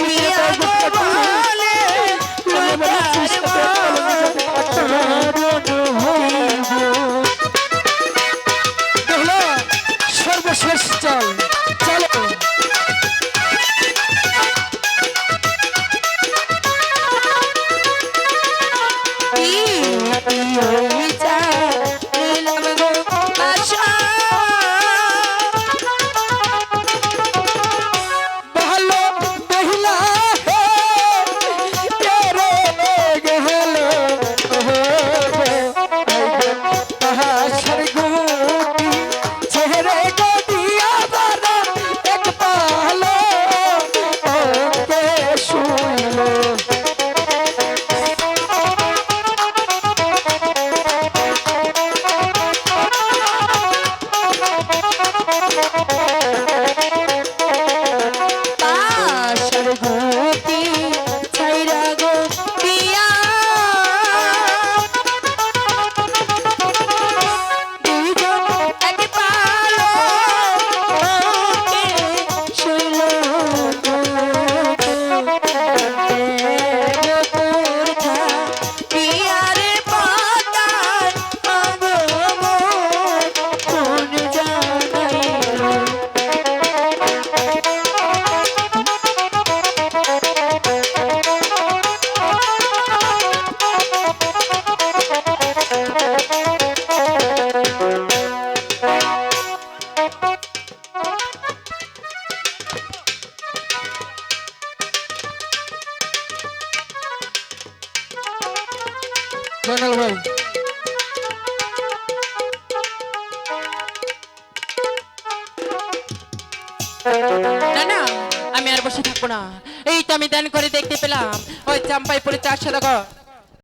পিয়া গো জয়নাল ভাই না না, আমি আর বসে থাকব না। এই তো আমি দান করে দেখতে পেলাম। ওই চাম্পাই পরে চারশো শতক